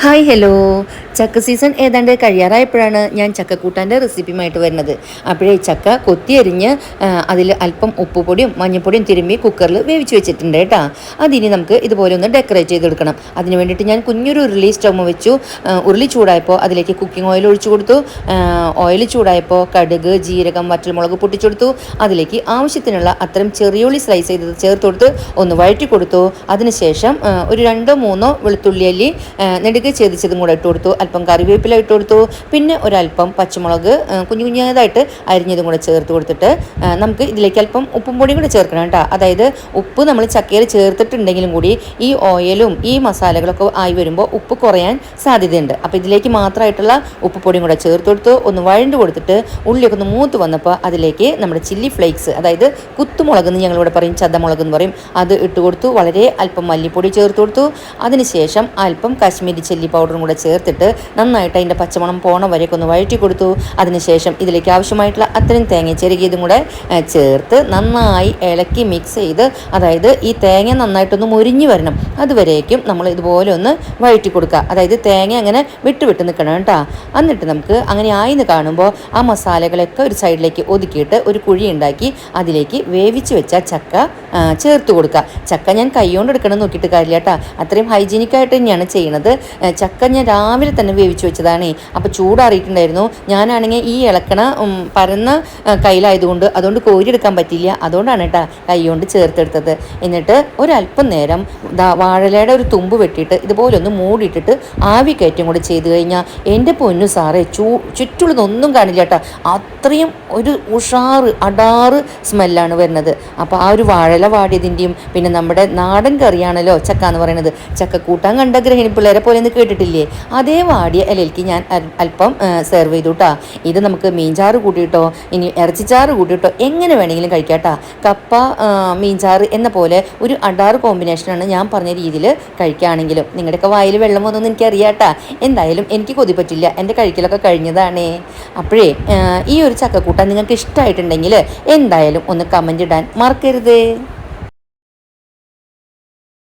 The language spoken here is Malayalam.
Hi hello. ചക്ക സീസൺ ഏതാണ്ട് കഴിയാറായപ്പോഴാണ് ഞാൻ ചക്കക്കൂട്ടാന്റെ റെസിപ്പിയുമായിട്ട് വരുന്നത്. അപ്പോഴേ ചക്ക കൊത്തിയരിഞ്ഞ് അതിൽ അല്പം ഉപ്പുപൊടിയും മഞ്ഞൾപ്പൊടിയും തിരുമ്പി കുക്കറിൽ വേവിച്ച് വെച്ചിട്ടുണ്ട് കേട്ടോ. അതിനി നമുക്ക് ഇതുപോലെ ഒന്ന് ഡെക്കറേറ്റ് ചെയ്തെടുക്കണം അതിന് വേണ്ടിയിട്ട് ഞാൻ കുഞ്ഞൊരു ഉരുളി സ്റ്റവ് വെച്ചു. ഉരുളി ചൂടായപ്പോൾ അതിലേക്ക് കുക്കിംഗ് ഓയിൽ ഒഴിച്ചു കൊടുത്തു. ഓയിൽ ചൂടായപ്പോൾ കടുക് ജീരകം വറ്റൽമുളക് പൊട്ടിച്ചെടുത്തു. അതിലേക്ക് ആവശ്യത്തിനുള്ള അത്തരം ചെറിയുള്ളി സ്ലൈസ് ചെയ്തത് ചേർത്ത് കൊടുത്ത് ഒന്ന് വഴറ്റി കൊടുത്തു. അതിനുശേഷം ഒരു രണ്ടോ മൂന്നോ വെളുത്തുള്ളി അല്ലി നെടുകെ ഛേദിച്ചതും കൂടെ ഇട്ട് കൊടുത്തു. അല്പം കറിവേപ്പില ഇട്ട് കൊടുത്തു. പിന്നെ ഒരല്പം പച്ചമുളക് കുഞ്ഞു കുഞ്ഞതായിട്ട് അരിഞ്ഞതും കൂടെ ചേർത്ത് കൊടുത്തിട്ട് നമുക്ക് ഇതിലേക്ക് അല്പം ഉപ്പും പൊടിയും കൂടെ ചേർക്കണം കേട്ടോ. അതായത് ഉപ്പ് നമ്മൾ ചക്കയിൽ ചേർത്തിട്ടുണ്ടെങ്കിലും കൂടി ഈ ഓയിലും ഈ മസാലകളൊക്കെ ആയി വരുമ്പോൾ ഉപ്പ് കുറയാൻ സാധ്യതയുണ്ട്. അപ്പോൾ ഇതിലേക്ക് മാത്രമായിട്ടുള്ള ഉപ്പ് പൊടിയും കൂടെ ചേർത്ത് കൊടുത്തു. ഒന്ന് വഴണ്ട് കൊടുത്തിട്ട് ഉള്ളിയൊക്കെ ഒന്ന് മൂത്ത് വന്നപ്പോൾ അതിലേക്ക് നമ്മുടെ ചില്ലി ഫ്ലേക്സ് അതായത് കുത്തുമുളക് എന്ന് ഞങ്ങളിവിടെ പറയും ചതമുളക് എന്ന് പറയും അത് ഇട്ട് കൊടുത്തു. വളരെ അല്പം മല്ലിപ്പൊടി ചേർത്ത് കൊടുത്തു. അതിനുശേഷം അല്പം കാശ്മീരി ചില്ലി പൗഡറും കൂടെ ചേർത്തിട്ട് നന്നായിട്ട് അതിന്റെ പച്ചമണം പോണ വരെയൊക്കെ ഒന്ന് വഴറ്റി കൊടുത്തു. അതിനുശേഷം ഇതിലേക്ക് ആവശ്യമായിട്ടുള്ള അത്രയും തേങ്ങ ചെറുകിയതും കൂടെ ചേർത്ത് നന്നായി ഇളക്കി മിക്സ് ചെയ്ത് അതായത് ഈ തേങ്ങ നന്നായിട്ടൊന്ന് മുരിഞ്ഞു വരണം. അതുവരേക്കും നമ്മൾ ഇതുപോലെ ഒന്ന് വഴറ്റി കൊടുക്കുക. അതായത് തേങ്ങ അങ്ങനെ വിട്ട് വിട്ട് നിൽക്കണം കേട്ടോ. എന്നിട്ട് നമുക്ക് അങ്ങനെ ആയിന്ന് കാണുമ്പോൾ ആ മസാലകളൊക്കെ ഒരു സൈഡിലേക്ക് ഒതുക്കിയിട്ട് ഒരു കുഴി ഉണ്ടാക്കി അതിലേക്ക് വേവിച്ച് വെച്ച ചക്ക ചേർത്ത് കൊടുക്കുക. ചക്ക ഞാൻ കൈകൊണ്ട് എടുക്കണം നോക്കിയിട്ട് കാര്യമില്ല കേട്ടോ. അത്രയും ഹൈജീനിക്കായിട്ട് തന്നെയാണ് ചെയ്യണത്. ചക്ക ഞാൻ രാവിലെ തന്നെ വേവിച്ച് വെച്ചതാണേ. അപ്പോൾ ചൂടാറിയിട്ടുണ്ടായിരുന്നു. ഞാനാണെങ്കിൽ ഈ ഇളക്കണ പരന്ന കയ്യിലായതുകൊണ്ട് അതുകൊണ്ട് കോരിയെടുക്കാൻ പറ്റില്ല അതുകൊണ്ടാണ് കേട്ടോ കൈ കൊണ്ട് ചേർത്തെടുത്തത്. എന്നിട്ട് ഒരല്പം നേരം വാഴലയുടെ ഒരു തുമ്പ് വെട്ടിയിട്ട് ഇതുപോലെ ഒന്ന് മൂടിയിട്ടിട്ട് ആവി കയറ്റം കൂടെ ചെയ്ത് കഴിഞ്ഞാൽ എന്റെ പൊന്നു സാറേ ചൂ ചുറ്റുള്ളതൊന്നും കാണില്ല കേട്ടോ. അത്രയും ഒരു ഉഷാറ് അടാറ് സ്മെല്ലാണ് വരുന്നത്. അപ്പോൾ ആ ഒരു വാഴല വാടിയതിന്റെയും പിന്നെ നമ്മുടെ നാടൻ കറിയാണല്ലോ ചക്ക എന്ന് പറയുന്നത്. ചക്കക്കൂട്ടാൻ കണ്ട ഗ്രഹിണി പിള്ളേരെ പോലെ ഒന്ന് കേട്ടിട്ടില്ലേ? അതേ വാടിയ ഇലയിലേക്ക് ഞാൻ അല്പം സെർവ് ചെയ്തു കേട്ടോ ഇത് നമുക്ക് മീൻചാറ് കൂട്ടിയിട്ടോ ഇനി ഇറച്ചിച്ചാറ് കൂട്ടിയിട്ടോ എങ്ങനെ വേണമെങ്കിലും കഴിക്കാട്ടോ. കപ്പ മീൻചാറ് എന്ന പോലെ ഒരു അടാറ് കോമ്പിനേഷനാണ് ഞാൻ പറഞ്ഞ രീതിയിൽ കഴിക്കുകയാണെങ്കിലും നിങ്ങളുടെയൊക്കെ വായിൽ വെള്ളം വന്നൊന്നും എനിക്കറിയാട്ടാ. എന്തായാലും എനിക്ക് കൊതി പറ്റില്ല. എന്റെ കഴിക്കലൊക്കെ കഴിഞ്ഞതാണേ. അപ്പോഴേ ഈ ഒരു ചക്കക്കൂട്ടാൻ നിങ്ങൾക്ക് ഇഷ്ടമായിട്ടുണ്ടെങ്കിൽ എന്തായാലും ഒന്ന് കമന്റ് ഇടാൻ മറക്കരുത്.